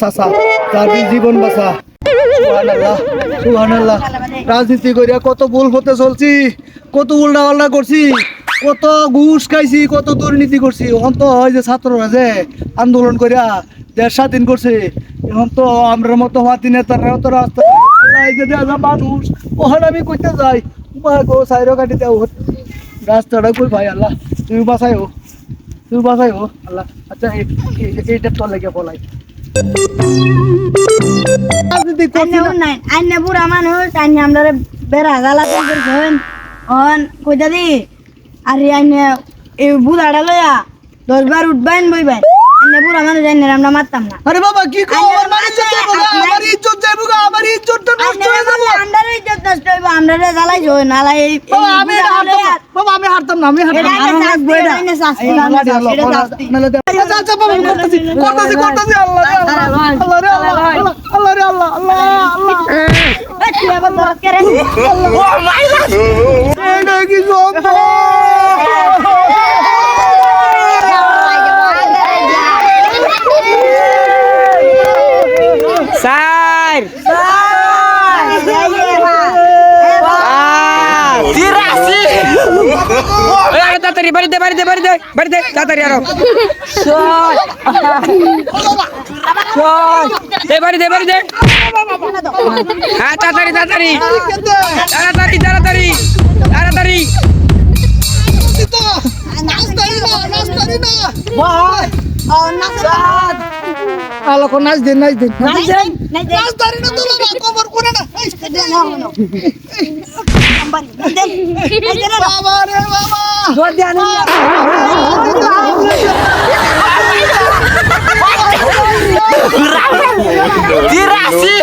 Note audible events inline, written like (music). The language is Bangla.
চাচা। তার জীবন বাঁচা। সুবহানাল্লাহ সুবহানাল্লাহ। রাজনীতি করিয়া কত ভুল হতে চলছি, কত উল্টা পাল্টা করছি, কত ঘুষ খাইছি, কত দুর্নীতি করছি। এখন তো হয় যে ছাত্ররা যে আন্দোলন করিয়া দেশ স্বাধীন করছে, এখন তো আমরা মতো হাতি নেতারা তো রাস্তা মানুষ। ওখানে আমি কইতে যাই গো সাইরো কাটি রাস্তাটা কই ভাই, আল্লাহ, তুমি বাঁচাই হো তুমি বাঁচাই হো আল্লাহ। আচ্ছা এই- এই- এইটা তো লেগে বলাই। নাই আইনে বুড়া মানুষ আইনে আমরা বেড়া গালা করছেন অন আর আইনে এই বুড়াটা লইয়া দশ বার উঠবাইন বইবাইন আইনে বুড়া মানুষ আইনে আমরা মারতাম না। আরে বাবা কি খবর? আমার ইজ্জত যাইবো নষ্ট হইব আমরা জ্বালাই জয় নালাই এই বাবা আমি এটা হারতাম না। বাবা আমি হারতাম না আমি হারতাম না। এটা শাস্তি, এটা আইনে শাস্তি, এই এটা লাঠি আল্লাহ, শাস্তি, এটা বলা- শাস্তি। নাহলে দে- আচ্ছা, আচ্ছা, বাবা, আমি করতেছি, করতেছি, করতেছি, আল্লাহ রে আল্লাহ, আল্লাহ রে আল্লাহ, আল্লাহ, আল্লাহ রে আল্লাহ, আল্লাহ, আল্লাহ। এই তুই আবার দরদ করে এটা কি সম্ভব? স্যার তিরাশি (laughs) তাড়াতাড়ি বাড়ি দে বাড়ি দে বাড়ি দে বাড়ি দে তাড়াতাড়ি আরও। এই বাড়ি দে বাড়ি দে। হ্যাঁ তাড়াতাড়ি তাড়াতাড়ি। তাড়াতাড়ি তাড়াতাড়ি তাড়াতাড়ি। আল্লাহ, কো নাচ দিন, নাচ দিন। নাই দেন দেন নাচদারি না তো বাবা, কবর করে না। এই, বাবা রে বাবা। তিরাশি